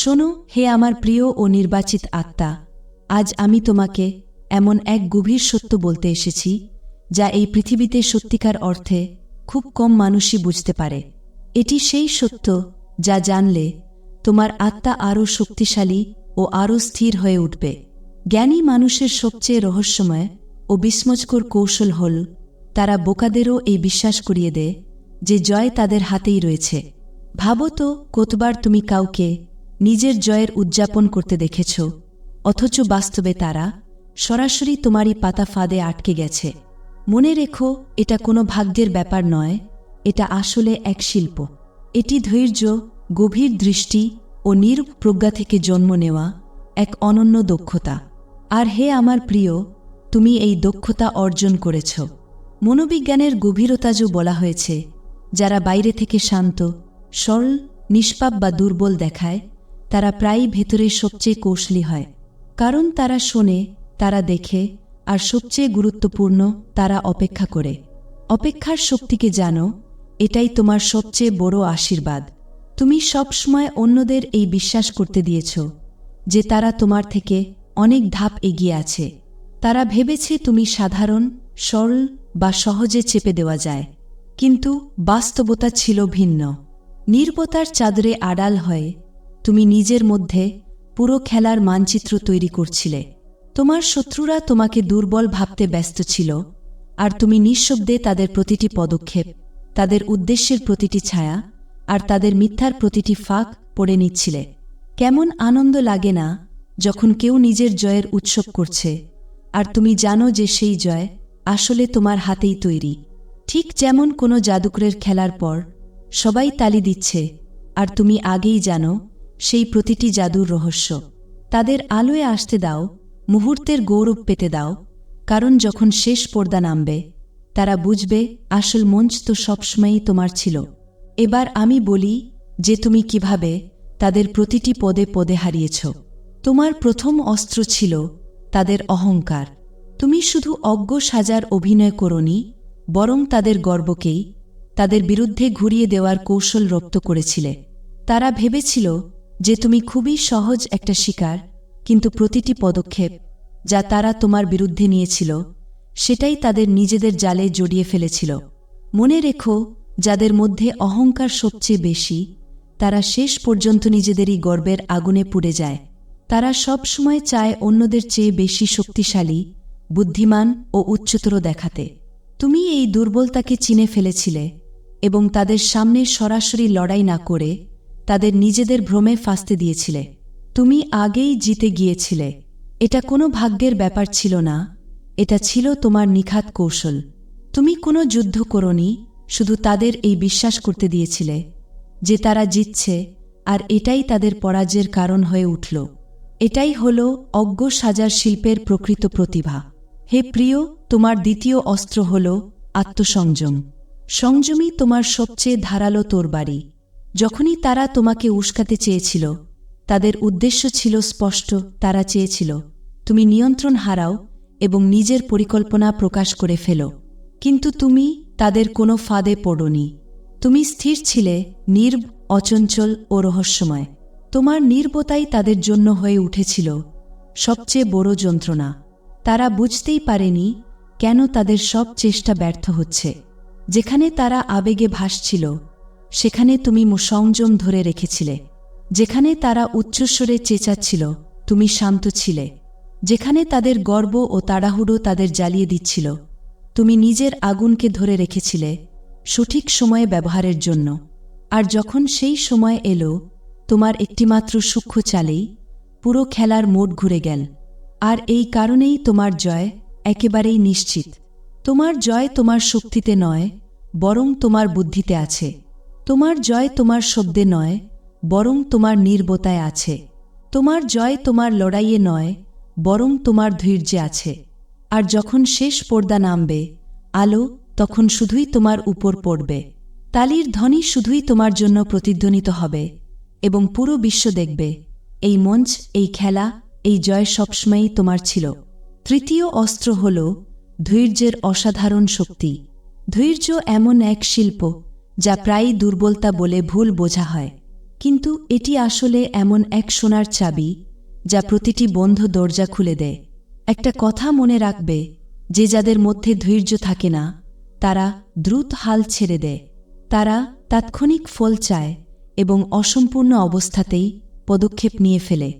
শোনো, হে আমার প্রিয় ও নির্বাচিত আত্মা, আজ আমি তোমাকে এমন এক গভীর সত্য বলতে এসেছি, যা এই পৃথিবীতে সত্যিকার অর্থে খুব কম মানুষই বুঝতে পারে। এটি সেই সত্য যা জানলে তোমার আত্মা আরও শক্তিশালী ও আরও স্থির হয়ে উঠবে। জ্ঞানী মানুষের সবচেয়ে রহস্যময় ও বিস্মজকর কৌশল হল, তারা বোকাদেরও এই বিশ্বাস করিয়ে দেয় যে জয় তাদের হাতেই রয়েছে। ভাবো তো, কতবার তুমি কাউকে নিজের জয়ের উদযাপন করতে দেখেছ, অথচ বাস্তবে তারা সরাসরি তোমারই পাতা ফাঁদে আটকে গেছে। মনে রেখো, এটা কোনো ভাগ্যের ব্যাপার নয়, এটা আসলে এক শিল্প। এটি ধৈর্য, গভীর দৃষ্টি ও নিরূপ প্রজ্ঞা থেকে জন্ম নেওয়া এক অনন্য দক্ষতা। আর হে আমার প্রিয়, তুমি এই দক্ষতা অর্জন করেছ। মনোবিজ্ঞানের গভীরতাজও বলা হয়েছে, যারা বাইরে থেকে শান্ত, সরল, নিষ্পাপ বা দুর্বল দেখায় তারা প্রায়ই ভেতরে সবচেয়ে কৌশলী হয়। কারণ তারা শোনে, তারা দেখে, আর সবচেয়ে গুরুত্বপূর্ণ, তারা অপেক্ষা করে। অপেক্ষার শক্তিকে জানো, এটাই তোমার সবচেয়ে বড় আশীর্বাদ। তুমি সবসময় অন্যদের এই বিশ্বাস করতে দিয়েছ, যে তারা তোমার থেকে অনেক ধাপ এগিয়ে আছে। তারা ভেবেছে তুমি সাধারণ, সরল বা সহজে চেপে দেওয়া যায়। কিন্তু বাস্তবতা ছিল ভিন্ন। নির্বতার চাদরে আড়াল হয়ে তুমি নিজের মধ্যে পুরো খেলার মানচিত্র তৈরি করছিলে। তোমার শত্রুরা তোমাকে দুর্বল ভাবতে ব্যস্ত ছিল, আর তুমি নিঃশব্দে তাদের প্রতিটি পদক্ষেপ, তাদের উদ্দেশ্যের প্রতিটি ছায়া, আর তাদের মিথ্যার প্রতিটি ফাঁক পড়ে নিচ্ছিলে। কেমন আনন্দ লাগে না যখন কেউ নিজের জয়ের উৎসব করছে, আর তুমি জানো যে সেই জয় আসলে তোমার হাতেই তৈরি। ঠিক যেমন কোনো জাদুকরের খেলার পর সবাই তালি দিচ্ছে, আর তুমি আগেই জানো সেই প্রতিটি জাদুর রহস্য। তাদের আলোয় আসতে দাও, মুহূর্তের গৌরব পেতে দাও, কারণ যখন শেষ পর্দা নামবে, তারা বুঝবে আসল মঞ্চ তো সবসময়ই তোমার ছিল। এবার আমি বলি যে তুমি কীভাবে তাদের প্রতিটি পদে পদে হারিয়েছ। তোমার প্রথম অস্ত্র ছিল তাদের অহংকার। তুমি শুধু অজ্ঞ সাজার অভিনয় করনি, বরং তাদের গর্বকেই তাদের বিরুদ্ধে ঘুরিয়ে দেওয়ার কৌশল রপ্ত করেছিলে। তারা ভেবেছিল যে তুমি খুবই সহজ একটা শিকার, কিন্তু প্রতিটি পদক্ষেপ যা তারা তোমার বিরুদ্ধে নিয়েছিল, সেটাই তাদের নিজেদের জালে জড়িয়ে ফেলেছিল। মনে রেখো, যাদের মধ্যে অহংকার সবচেয়ে বেশি, তারা শেষ পর্যন্ত নিজেদেরই গর্বের আগুনে পুড়ে যায়। তারা সব সময় চায় অন্যদের চেয়ে বেশি শক্তিশালী, বুদ্ধিমান ও উচ্চতর দেখাতে। তুমি এই দুর্বলতাকে চিনে ফেলেছিলে এবং তাদের সামনে সরাসরি লড়াই না করে তাদের নিজেদের ভ্রমে ফাঁসতে দিয়েছিলে। তুমি আগেই জিতে গিয়েছিলে। এটা কোনো ভাগ্যের ব্যাপার ছিল না। এটা ছিল তোমার নিখাত কৌশল। তুমি কোনো যুদ্ধ করনি, শুধু তাদের এই বিশ্বাস করতে দিয়েছিলে যে তারা জিতছে, আর এটাই তাদের পরাজয়ের কারণ হয়ে উঠল। এটাই হল অজ্ঞ সাজার শিল্পের প্রকৃত প্রতিভা। হে প্রিয়, তোমার দ্বিতীয় অস্ত্র হল আত্মসংযম। সংযমই তোমার সবচেয়ে ধারালো তোরবাড়ি। যখনই তারা তোমাকে উস্কাতে চেয়েছিল, তাদের উদ্দেশ্য ছিল স্পষ্ট, তারা চেয়েছিল, তুমি নিয়ন্ত্রণ হারাও এবং নিজের পরিকল্পনা প্রকাশ করে ফেলো। কিন্তু তুমি তাদের কোনো ফাঁদে পড়নি। তুমি স্থির ছিলে, নির্ব, অচঞ্চল ও রহস্যময়। তোমার নির্বতাই তাদের জন্য হয়ে উঠেছিল সবচেয়ে বড় যন্ত্রণা। তারা বুঝতেই পারেনি কেন তাদের সব চেষ্টা ব্যর্থ হচ্ছে। যেখানে তারা আবেগে ভাসছিল সেখানে তুমি সংযম ধরে রেখেছিলে। যেখানে তারা উচ্চস্বরে চেঁচাচ্ছিল, তুমি শান্ত ছিলে। যেখানে তাদের গর্ব ও তাড়াহুড়ো তাদের জ্বালিয়ে দিচ্ছিল, তুমি নিজের আগুনকে ধরে রেখেছিলে সঠিক সময়ে ব্যবহারের জন্য। আর যখন সেই সময় এলো, তোমার একটিমাত্র সূক্ষ্ম চালেই পুরো খেলার মোট ঘুরে গেল। আর এই কারণেই তোমার জয় একেবারেই নিশ্চিত। তোমার জয় তোমার শক্তিতে নয়, বরং তোমার বুদ্ধিতে আছে। তোমার জয় তোমার শব্দে নয়, বরং তোমার নির্বতায় আছে। তোমার জয় তোমার লড়াইয়ে নয়, বরং তোমার ধৈর্যে আছে। আর যখন শেষ পর্দা নামবে, আলো তখন শুধুই তোমার উপর পড়বে। তালির ধ্বনি শুধুই তোমার জন্য প্রতিধ্বনিত হবে, এবং পুরো বিশ্ব দেখবে, এই মঞ্চ, এই খেলা, এই জয় সবসময়ই তোমার ছিল। তৃতীয় অস্ত্র হল ধৈর্যের অসাধারণ শক্তি। ধৈর্য এমন এক শিল্প যা প্রায়ই দুর্বলতা বলে ভুল বোঝা হয়। কিন্তু এটি আসলে এমন এক সোনার চাবি, যা প্রতিটি বন্ধ দরজা খুলে দেয়। একটা কথা মনে রাখবে, যে যাদের মধ্যে ধৈর্য থাকে না, তারা দ্রুত হাল ছেড়ে দেয়। তারা তাৎক্ষণিক ফল চায় এবং অসম্পূর্ণ অবস্থাতেই পদক্ষেপ নিয়ে ফেলে।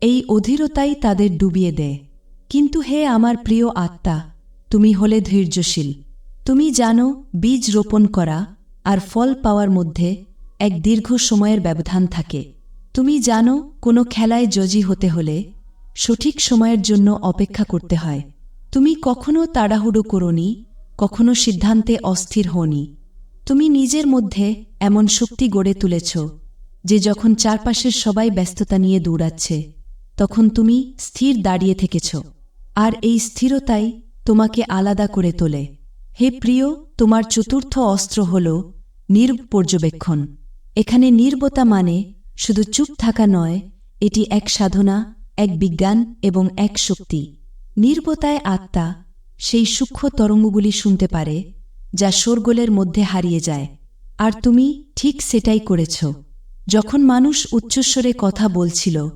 এই অধীরতাই তাদের ডুবিয়ে দেয়। কিন্তু হে আমার প্রিয় আত্মা, তুমি হলে ধৈর্যশীল। তুমি জানো, বীজ রোপণ করা আর ফল পাওয়ার মধ্যে এক দীর্ঘ সময়ের ব্যবধান থাকে। তুমি জানো, কোনো খেলায় জজি হতে হলে সঠিক সময়ের জন্য অপেক্ষা করতে হয়। তুমি কখনো তাড়াহুড়ো করনি, কখনো সিদ্ধান্তে অস্থির হওনি। তুমি নিজের মধ্যে এমন শক্তি গড়ে তুলেছ, যে যখন চারপাশের সবাই ব্যস্ততা নিয়ে দৌড়াচ্ছে, তখন তুমি স্থির দাঁড়িয়ে থেকেছ। আর এই স্থিরতাই তোমাকে আলাদা করে তোলে। হে প্রিয়, তোমার চতুর্থ অস্ত্র হল নির্ব পর্যবেক্ষণ। এখানে নির্বতা মানে শুধু চুপ থাকা নয়, এটি এক সাধনা, এক বিজ্ঞান এবং এক শক্তি। নির্বতায় আত্মা সেই সূক্ষ্ম তরঙ্গগুলি শুনতে পারে, যা শোরগোলের মধ্যে হারিয়ে যায়। আর তুমি ঠিক সেটাই করেছ। যখন মানুষ উচ্চস্বরে কথা বলছিল,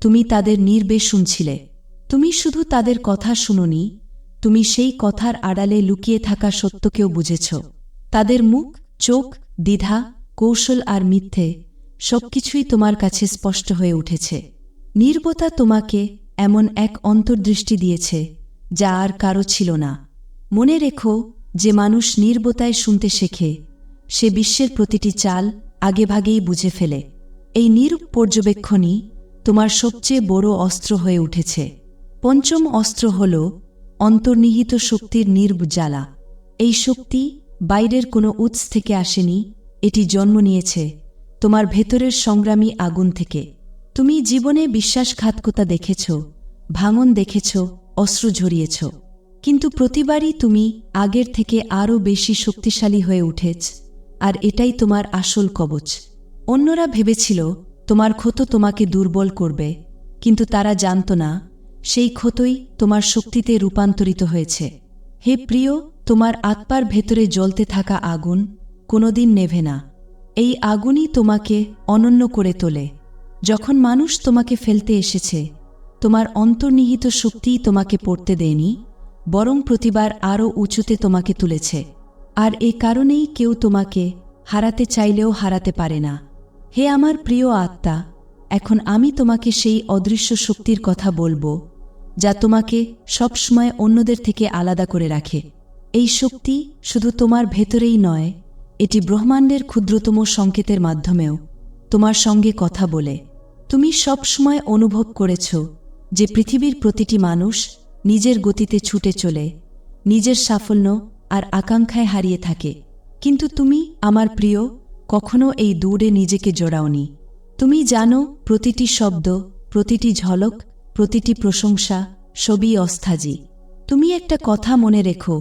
তুমি তাদের নির্বে শুনছিলে। তুমি শুধু তাদের কথা শুনোনি তুমি সেই কথার আড়ালে লুকিয়ে থাকা সত্যকেও বুঝেছ। তাদের মুখ, চোখ, দ্বিধা, কৌশল আর মিথ্যে সবকিছুই তোমার কাছে স্পষ্ট হয়ে উঠেছে। নির্বতা তোমাকে এমন এক অন্তর্দৃষ্টি দিয়েছে, যা আর কারও ছিল না। মনে রেখো যে মানুষ নির্বতায় শুনতে শেখে, সে বিশ্বের প্রতিটি চাল আগেভাগেই বুঝে ফেলে। এই নিরূপ পর্যবেক্ষণই তোমার সবচেয়ে বড় অস্ত্র হয়ে উঠেছে। পঞ্চম অস্ত্র হল অন্তর্নিহিত শক্তির নির্ব জ্বালা। এই শক্তি বাইরের কোনো উৎস থেকে আসেনি, এটি জন্ম নিয়েছে, তোমার ভেতরের সংগ্রামী আগুন থেকে। তুমি জীবনে বিশ্বাসঘাতকতা দেখেছ, ভাঙন দেখেছ, অস্ত্র ঝরিয়েছ। কিন্তু প্রতিবারই তুমি আগের থেকে আরও বেশি শক্তিশালী হয়ে উঠেছ, আর এটাই তোমার আসল কবচ। অন্যরা ভেবেছিল, তোমার ক্ষত তোমাকে দুর্বল করবে, কিন্তু তারা জানত না সেই ক্ষতই তোমার শক্তিতে রূপান্তরিত হয়েছে। হে প্রিয়, তোমার আত্মার ভেতরে জ্বলতে থাকা আগুন কোনোদিন নেভে না। এই আগুনই তোমাকে অনন্য করে তোলে। যখন মানুষ তোমাকে ফেলতে এসেছে, তোমার অন্তর্নিহিত শক্তিই তোমাকে পড়তে দেয়নি, বরং প্রতিবার আরও উঁচুতে তোমাকে তুলেছে। আর এ কারণেই কেউ তোমাকে হারাতে চাইলেও হারাতে পারে না। হে আমার প্রিয় আত্মা, এখন আমি তোমাকে সেই অদৃশ্য শক্তির কথা বলব যা তোমাকে সবসময় অন্যদের থেকে আলাদা করে রাখে। এই শক্তি শুধু তোমার ভেতরেই নয়, এটি ব্রহ্মাণ্ডের ক্ষুদ্রতম সংকেতের মাধ্যমেও তোমার সঙ্গে কথা বলে। তুমি সবসময় অনুভব করেছ যে পৃথিবীর প্রতিটি মানুষ নিজের গতিতে ছুটে চলে, নিজের সাফল্য আর আকাঙ্ক্ষায় হারিয়ে থাকে। কিন্তু তুমি, আমার প্রিয়, কখনো এই দৌড়ে নিজেকে জোড়াওনি। তুমি জানো, প্রতিটি শব্দ, প্রতিটি ঝলক প্রতিটি প্রশংসা সবই অস্থাজি তুমি একটা কথা মনে রেখো,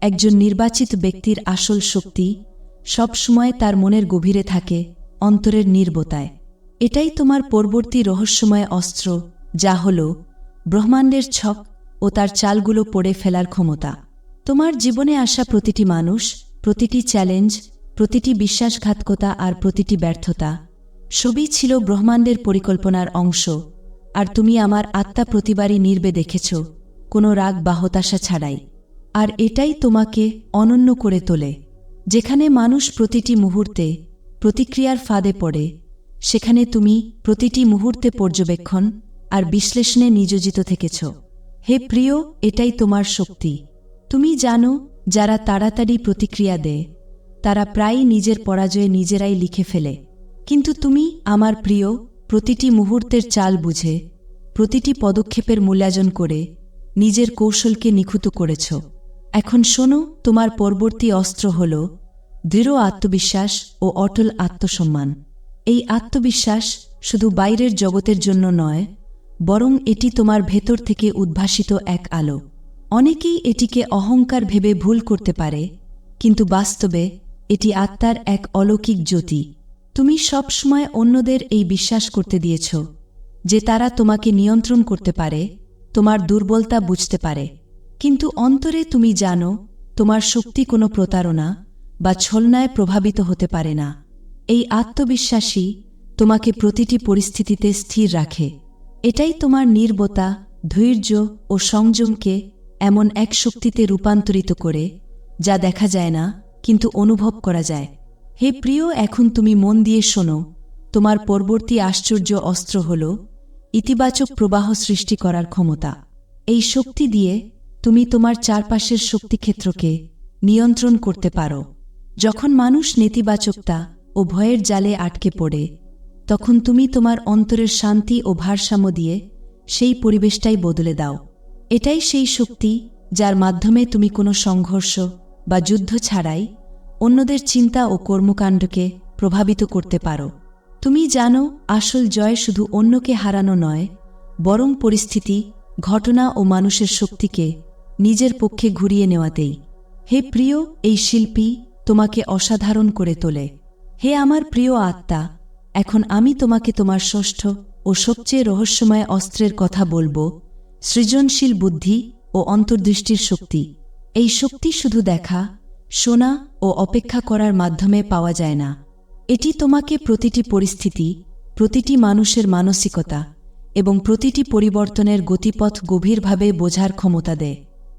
একজন নির্বাচিত ব্যক্তির আসল শক্তি সবসময় তার মনের গভীরে থাকে, অন্তরের নির্বতায়। এটাই তোমার পরবর্তী রহস্যময় অস্ত্র, যা হল ব্রহ্মাণ্ডের ছক ও তার চালগুলো পড়ে ফেলার ক্ষমতা। তোমার জীবনে আসা প্রতিটি মানুষ, প্রতিটি চ্যালেঞ্জ, প্রতিটি বিশ্বাসঘাতকতা আর প্রতিটি ব্যর্থতা সবই ছিল ব্রহ্মাণ্ডের পরিকল্পনার অংশ। আর তুমি আমার আত্মা প্রতিবারই নির্বে দেখেছ, কোনো রাগ বা হতাশা ছাড়াই। আর এটাই তোমাকে অনন্য করে তোলে, যেখানে মানুষ প্রতিটি মুহূর্তে প্রতিক্রিয়ার ফাঁদে পড়ে, সেখানে তুমি প্রতিটি মুহূর্তে পর্যবেক্ষণ আর বিশ্লেষণে নিয়োজিত থেকেছ। হে প্রিয়, এটাই তোমার শক্তি। তুমি জানো, যারা তাড়াতাড়ি প্রতিক্রিয়া দেয়, তারা প্রায়ই নিজের পরাজয়ে নিজেরাই লিখে ফেলে। কিন্তু তুমি, আমার প্রিয় প্রতিটি মুহূর্তের চাল বুঝে, প্রতিটি পদক্ষেপের মূল্যায়ন করে, নিজের কৌশলকে নিখুঁত করেছ। এখন শোনো, তোমার পরবর্তী অস্ত্র হল দৃঢ় আত্মবিশ্বাস ও অটল আত্মসম্মান। এই আত্মবিশ্বাস শুধু বাইরের জগতের জন্য নয়, বরং এটি তোমার ভেতর থেকে উদ্ভাসিত এক আলো। অনেকেই এটিকে অহংকার ভেবে ভুল করতে পারে, কিন্তু বাস্তবে এটি আত্মার এক অলৌকিক জ্যোতি। তুমি সবসময় অন্যদের এই বিশ্বাস করতে দিয়েছ, যে তারা তোমাকে নিয়ন্ত্রণ করতে পারে, তোমার দুর্বলতা বুঝতে পারে। কিন্তু অন্তরে তুমি জানো, তোমার শক্তি কোনো প্রতারণা বা ছলনায় প্রভাবিত হতে পারে না। এই আত্মবিশ্বাসী তোমাকে প্রতিটি পরিস্থিতিতে স্থির রাখে। এটাই তোমার নির্বতা, ধৈর্য ও সংযমকে এমন এক শক্তিতে রূপান্তরিত করে, যা দেখা যায় না, কিন্তু অনুভব করা যায়। হে প্রিয়, এখন তুমি মন দিয়ে শোনো। তোমার পরবর্তী আশ্চর্য অস্ত্র হল ইতিবাচক প্রবাহ সৃষ্টি করার ক্ষমতা। এই শক্তি দিয়ে তুমি তোমার চারপাশের শক্তিক্ষেত্রকে নিয়ন্ত্রণ করতে পারো। যখন মানুষ নেতিবাচকতা ও ভয়ের জালে আটকে পড়ে, তখন তুমি তোমার অন্তরের শান্তি ও ভারসাম্য দিয়ে সেই পরিবেশটাই বদলে দাও। এটাই সেই শক্তি যার মাধ্যমে তুমি কোনো সংঘর্ষ বা যুদ্ধ ছাড়াই অন্যদের চিন্তা ও কর্মকাণ্ডকে প্রভাবিত করতে পারো। তুমি জানো, আসল জয় শুধু অন্যকে হারানো নয়, বরং পরিস্থিতি, ঘটনা ও মানুষের শক্তিকে নিজের পক্ষে ঘুরিয়ে নেওয়াতেই। হে প্রিয়, এই শিল্পী তোমাকে অসাধারণ করে তোলে। হে আমার প্রিয় আত্মা, এখন আমি তোমাকে তোমার ষষ্ঠ ও সবচেয়ে রহস্যময় অস্ত্রের কথা বলব, সৃজনশীল বুদ্ধি ও অন্তর্দৃষ্টির শক্তি। এই শক্তি শুধু দেখা শোনা ও অপেক্ষা করার মাধ্যমে পাওয়া যায় না। এটি তোমাকে প্রতিটি পরিস্থিতি, প্রতিটি মানুষের মানসিকতা এবং প্রতিটি পরিবর্তনের গতিপথ গভীরভাবে বোঝার ক্ষমতা দেয়।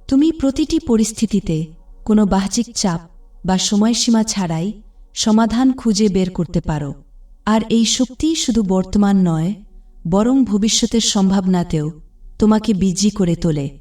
তুমি প্রতিটি পরিস্থিতিতে কোনো বাহ্যিক চাপ বা সময়সীমা ছাড়াই সমাধান খুঁজে বের করতে পারো। আর এই শক্তি শুধু বর্তমান নয়, বরং ভবিষ্যতের সম্ভাবনাতেও তোমাকে বিজি করে তোলে।